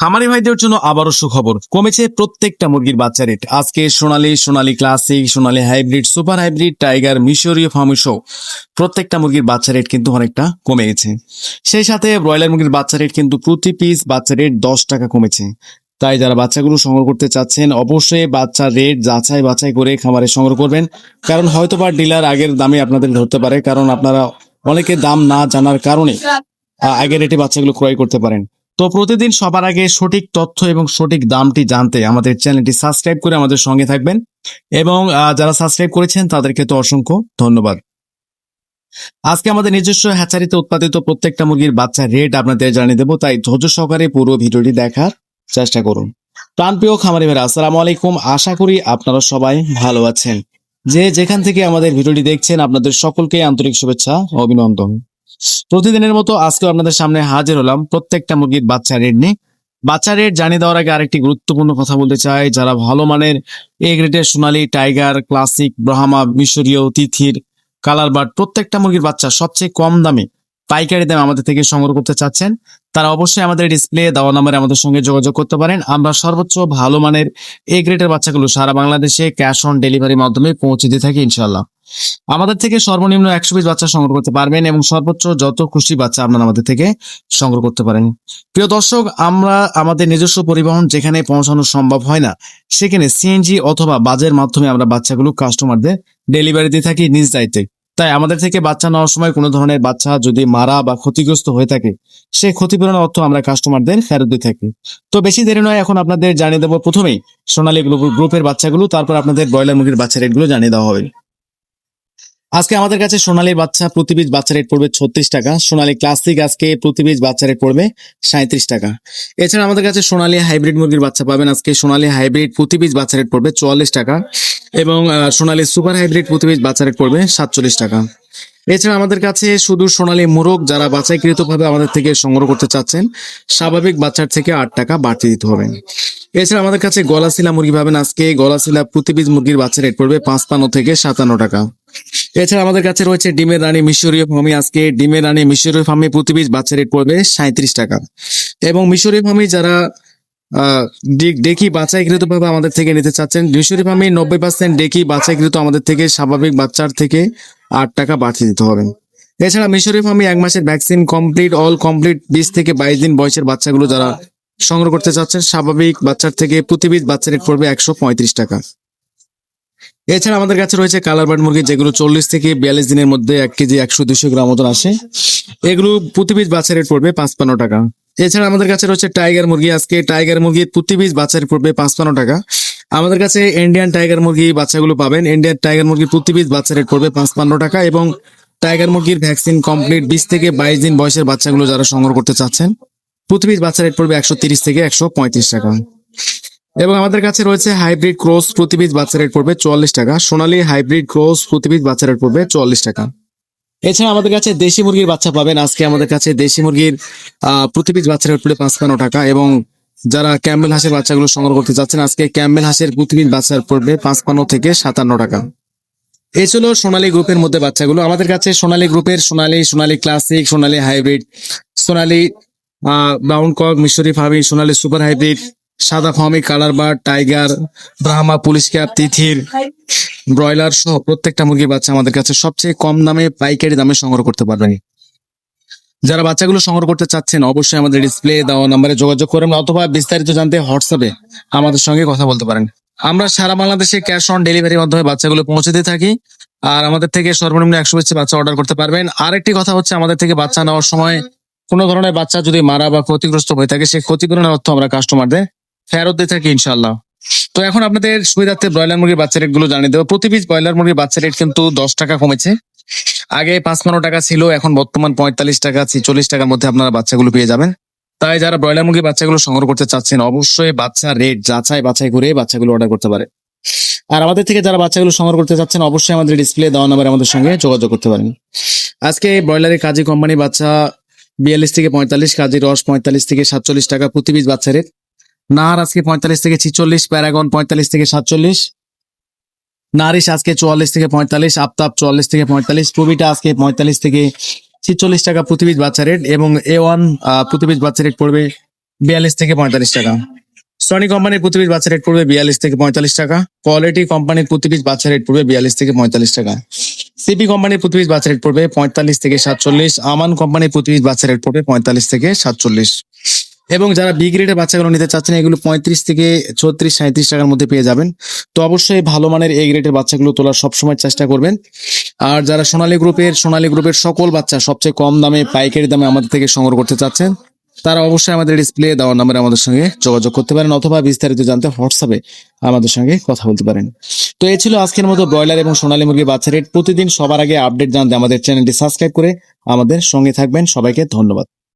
খামারি ভাইদের জন্য আবারও সুখবর। কমেছে প্রত্যেকটা মুরগির বাচ্চা রেট আজকে Sonali Sonali classic Sonali hybrid super hybrid tiger মিশরীয় ফার্মিশো প্রত্যেকটা মুরগির বাচ্চা রেট কিন্তু অনেকটা কমে গেছে সেই সাথে ব্রয়লার মুরগির বাচ্চা রেট কিন্তু প্রতি পিস বাচ্চা রেট দশ টাকা কমেছে। তাই যারা বাচ্চাগুলো সংগ্রহ করতে চাচ্ছেন, অবশ্যই বাচ্চা রেট যাচাই বাছাই করে খামারে সংগ্রহ করবেন। কারণ হয়তো বা ডিলার আগের দামে আপনাদের ধরতে পারে, কারণ আপনারা অনেকে দাম না জানার কারণে আগের রেটে বাচ্চাগুলো ক্রয় করতে পারেন। তো প্রতিদিন সবার আগে সঠিক তথ্য এবং সঠিক দামটি জানতে আমাদের চ্যানেলটি সাবস্ক্রাইব করে আমাদের সঙ্গে থাকবেন। এবং যারা সাবস্ক্রাইব করেছেন তাদেরকে তো অসংখ্য ধন্যবাদ। আজকে আমাদের নিজস্ব হ্যাচারিতে উৎপাদিত প্রত্যেকটা মুরগির বাচ্চা রেট আপনাদের জানিয়ে দেবো, তাই ধৈর্য সহকারে পুরো ভিডিওটি দেখার চেষ্টা করুন। প্রাণপ্রিয় খামারি ভাইরা আসসালামু আলাইকুম। আশা করি আপনারা সবাই ভালো আছেন। যে যেখান থেকে আমাদের ভিডিওটি দেখছেন, আপনাদের সকলকে আন্তরিক শুভেচ্ছা, অভিনন্দন। প্রতিদিনের মতো আজকে আপনাদের সামনে হাজির হলাম প্রত্যেকটা মুরগির বাচ্চা রেট নিয়ে। বাচ্চা রেট জানিয়ে দেওয়ার আগে আরেকটি গুরুত্বপূর্ণ কথা বলতে চাই। যারা ভালো মানের এ গ্রেডের সোনালী টাইগার, ক্লাসিক, ব্রাহ্মা, মিশরীয়, তিথির কালার বার্ড প্রত্যেকটা মুরগির বাচ্চা সবচেয়ে কম দামে, পাইকারি দামে আমাদের থেকে সংগ্রহ করতে চাচ্ছেন, তারা অবশ্যই আমাদের ডিসপ্লে, দেওয়া নাম্বারে আমাদের সঙ্গে যোগাযোগ করতে পারেন। আমরা সর্বোচ্চ ভালো মানের এ গ্রেডের বাচ্চাগুলো সারা বাংলাদেশে ক্যাশ অন ডেলিভারির মাধ্যমে পৌঁছে দিয়ে থাকি ইনশাল্লাহ আমাদের থেকে সর্বনিম্ন একশো পিস বাচ্চা সংগ্রহ করতে পারবেন এবং সর্বোচ্চ যত খুশি বাচ্চা আপনারা আমাদের থেকে সংগ্রহ করতে পারেন। প্রিয় দর্শক, আমরা আমাদের নিজস্ব পরিবহন যেখানে পৌঁছানো সম্ভব হয় না, সেখানে সিএনজি অথবা বাজের মাধ্যমে আমরা বাচ্চাগুলো কাস্টমারদের ডেলিভারি দিয়ে থাকি নিজ দায়িত্বে। তাই আমাদের থেকে বাচ্চা নেওয়ার সময় কোনো ধরনের বাচ্চা যদি মারা বা ক্ষতিগ্রস্ত হয়ে থাকে, সে ক্ষতিপূরণ অর্থ আমরা কাস্টমারদের ফেরত দিয়ে থাকি। তো বেশি দেরি নয়, এখন আপনাদের জানিয়ে দেবো প্রথমেই সোনালী গ্রুপ- গ্রুপের বাচ্চাগুলো, তারপর আপনাদের ব্রয়লার মুরগির বাচ্চা রেটগুলো জানিয়ে দেওয়া হবে। আজকে আমাদের কাছে সোনালী বাচ্চা, প্রতি পিস বাচ্চা রেট পড়বে ছত্রিশ টাকা। সোনালী ক্লাসিক আজকে প্রতি পিস বাচ্চা রেট পড়বে সাঁত্রিশ টাকা। এছাড়া আমাদের কাছে সোনালী হাইব্রিড মুরগির বাচ্চা পাবেন আজকে। সোনালী হাইব্রিড প্রতি পিস বাচ্চা রেট পড়বে চুয়াল্লিশ টাকা এবং সোনালী সুপার হাইব্রিড প্রতি পিস বাচ্চা রেট পড়বে সাতচল্লিশ টাকা। এছাড়া আমাদের কাছে শুধু সোনালী মোরগ যারা বাছাইকৃত ভাবে আমাদের থেকে সংগ্রহ করতে চাচ্ছেন, স্বাভাবিক বাচ্চার থেকে আট টাকা বাড়তি দিতে হবে। এছাড়া আমাদের কাছে গলাশিলা মুরগি পাবেন আজকে। গলাশিলা প্রতি পিস মুরগির বাচ্চা রেট পড়বে পাঁচপান্ন থেকে সাতান্ন টাকা। এছাড়া আমাদের কাছে রয়েছে ডিমের রানী মিশরীয় ফার্মি। আজকে ডিমের রানী মিশরীয় ফার্মি প্রতি পিস বাচ্চা রেট পড়বে সাঁত্রিশ টাকা। এবং মিশরীয় ফার্মি যারা ডেকি বাছাইকৃত ভাবে আমাদের থেকে নিতে চাচ্ছেন, মিশরীয় ফার্মি নব্বই পার্সেন্ট ডেকি বাছাইকৃত আমাদের থেকে স্বাভাবিক বাচ্চার থেকে আট টাকা বাড়তি দিতে হবে। এছাড়া মিশরীয় ফার্মি এক মাসের ভ্যাকসিন কমপ্লিট অল কমপ্লিট বিশ থেকে বাইশ দিন বয়সের বাচ্চাগুলো যারা সংগ্রহ করতে চাচ্ছেন, স্বাভাবিক বাচ্চার থেকে প্রতি পিস বাচ্চা রেট পড়বে একশো পঁয়ত্রিশ টাকা। এছাড়া আমাদের কাছে রয়েছে কালার বার্ড মুরগি, যেগুলো চল্লিশ থেকে বিয়াল্লিশ দিনের মধ্যে এক কেজি একশো দুশো গ্রাম মতন আসে। এগুলো প্রতি পিস বাচ্চা রেট পড়বে পাঁচপান্ন টাকা। এছাড়া আমাদের কাছে রয়েছে টাইগার মুরগি। আজকে টাইগার মুরগি প্রতি পিস বাচ্চা রেট পড়বে পাঁচপান্ন টাকা। আমাদের কাছে ইন্ডিয়ান টাইগার মুরগি বাচ্চাগুলো পাবেন। ইন্ডিয়ান টাইগার মুরগি প্রতি পিস বাচ্চা রেট পড়বে পাঁচপান্ন টাকা এবং টাইগার মুরগির ভ্যাকসিন কমপ্লিট বিশ থেকে বাইশ দিন বয়সের বাচ্চাগুলো যারা সংগ্রহ করতে চাচ্ছেন, প্রতি পিস বাচ্চা রেট পড়বে একশো তিরিশ থেকে একশো পঁয়ত্রিশ টাকা। এবং আমাদের কাছে রয়েছে হাইব্রিড ক্রস প্রতি পিস বাচ্চা রেট পড়বে চুয়াল্লিশ টাকা। সোনালী হাইব্রিড ক্রস প্রতি পিস বাচ্চা রেট পড়বে চুয়াল্লিশ টাকা। এছাড়া আমাদের কাছে দেশি মুরগির বাচ্চা পাবেন। আজকে আমাদের কাছে দেশি মুরগির আহ, প্রতি পিস বাচ্চা রেট পড়বে পাঁচপান্ন টাকা এবং যারা ক্যাম্বেল হাঁসের বাচ্চাগুলো সংগ্রহ করতে চাচ্ছেন আজকে ক্যাম্বেল হাঁসের প্রতি পিস বাচ্চা rate পড়বে পাঁচপান্ন থেকে সাতান্ন টাকা। এই ছিল সোনালী গ্রুপের মধ্যে বাচ্চাগুলো। আমাদের কাছে সোনালী গ্রুপের Sonali Sonali classic Sonali hybrid Sonali brown cock মিশরি ফার্মি সোনালী সুপার হাইব্রিড সাদা Fermi colour bar, tiger, Brahma, police cap তিথির, ব্রয়লার সহ প্রত্যেকটা মুরগির বাচ্চা আমাদের কাছে সবচেয়ে কম দামে, পাইকারি দামে সংগ্রহ করতে পারবেন। যারা বাচ্চাগুলো সংগ্রহ করতে চাচ্ছেন, অবশ্যই আমাদের ডিসপ্লে দেওয়া নাম্বারে যোগাযোগ করবেন অথবা বিস্তারিত জানতে হোয়াটসঅ্যাপে আমাদের সঙ্গে কথা বলতে পারেন। আমরা সারা বাংলাদেশে ক্যাশ অন ডেলিভারির মাধ্যমে বাচ্চাগুলো পৌঁছে দিয়ে থাকি, আর আমাদের থেকে সর্বনিম্ন একশো পিস বাচ্চা অর্ডার করতে পারবেন। আরেকটি কথা হচ্ছে, আমাদের থেকে বাচ্চা নেওয়ার সময় কোনো ধরনের বাচ্চা যদি মারা বা ক্ষতিগ্রস্ত হয়ে থাকে সেই ক্ষতিপূরণের অর্থ আমরা কাস্টমারদের ফেরত দিয়ে থাকি ইনশাল্লাহ তো এখন আপনাদের সুবিধার্থে ব্রয়লার মুরগির বাচ্চা রেটগুলো জানিয়ে দেবো। প্রতি পিস ব্রয়লার মুরগির বাচ্চা রেট কিন্তু দশ টাকা কমেছে। আগে পাঁচপান্ন টাকা ছিল, এখন বর্তমান পঁয়তাল্লিশ টাকা, ছিচল্লিশ টাকার মধ্যে আপনারা বাচ্চাগুলো পেয়ে যাবেন। তাই যারা ব্রয়লার মুরগির বাচ্চাগুলো সংগ্রহ করতে চাচ্ছেন, অবশ্যই বাচ্চা রেট, যাচাই বাছাই করে বাচ্চাগুলো অর্ডার করতে পারে আর আমাদের থেকে যারা বাচ্চাগুলো সংগ্রহ করতে চাচ্ছেন, অবশ্যই আমাদের ডিসপ্লে দেওয়া নাম্বার আমাদের সঙ্গে যোগাযোগ করতে পারেন। আজকে ব্রয়লারের কাজী কোম্পানি বাচ্চা বিয়াল্লিশ থেকে পঁয়তাল্লিশ, কাজী রস পঁয়তাল্লিশ থেকে সাতচল্লিশ টাকা প্রতি পিস বাচ্চা রেট। নাহার আজকে পঁয়তাল্লিশ থেকে ছিচল্লিশ, প্যারাগন পঁয়তাল্লিশ থেকে সাতচল্লিশ, নারিশ আজকে চুয়াল্লিশ থেকে পঁয়তাল্লিশ, আফতাব চুয়াল্লিশ থেকে পঁয়তাল্লিশ টুবিটা আজকে পঁয়তাল্লিশ থেকে ছিচল্লিশ টাকা প্রতি পিস বাচ্চা রেট এবং এ ওয়ান প্রতি পিস বাচ্চা রেট পড়বে বিয়াল্লিশ থেকে পঁয়তাল্লিশ টাকা। সনি কোম্পানির প্রতি পিস বাচ্চা রেট পড়বে বিয়াল্লিশ থেকে পঁয়তাল্লিশ টাকা। কোয়ালিটি কোম্পানির প্রতি পিস বাচ্চা রেট পড়বে বিয়াল্লিশ থেকে পঁয়তাল্লিশ টাকা। সিপি কোম্পানির প্রতি পিস বাচ্চা রেট পড়বে পঁয়তাল্লিশ থেকে সাতচল্লিশ। আমান কোম্পানির প্রতি পিস বাচ্চা রেট পড়বে পঁয়তাল্লিশ থেকে সাতচল্লিশ। এবং যারা বি গ্রেডের বাচ্চাগুলো নিতে চাচ্ছেন, এগুলো পঁয়ত্রিশ থেকে ছত্রিশ সাঁত্রিশ টাকার মধ্যে পেয়ে যাবেন। তো অবশ্যই ভালো মানের এই গ্রেডের বাচ্চাগুলো তোলার সবসময় চেষ্টা করবেন। আর যারা সোনালী গ্রুপের সোনালী গ্রুপের সকল বাচ্চা সবচেয়ে কম দামে, পাইকারি দামে আমাদের থেকে সংগ্রহ করতে চাচ্ছেন, তারা অবশ্যই আমাদের ডিসপ্লে দেওয়ার নাম্বারে আমাদের সঙ্গে যোগাযোগ করতে পারেন অথবা বিস্তারিত জানতে হোয়াটসঅ্যাপে আমাদের সঙ্গে কথা বলতে পারেন। তো এ ছিল আজকের মতো ব্রয়লার এবং সোনালী মুরগির বাচ্চা রেট প্রতিদিন সবার আগে আপডেট জানতে আমাদের চ্যানেলটি সাবস্ক্রাইব করে আমাদের সঙ্গে থাকবেন। সবাইকে ধন্যবাদ।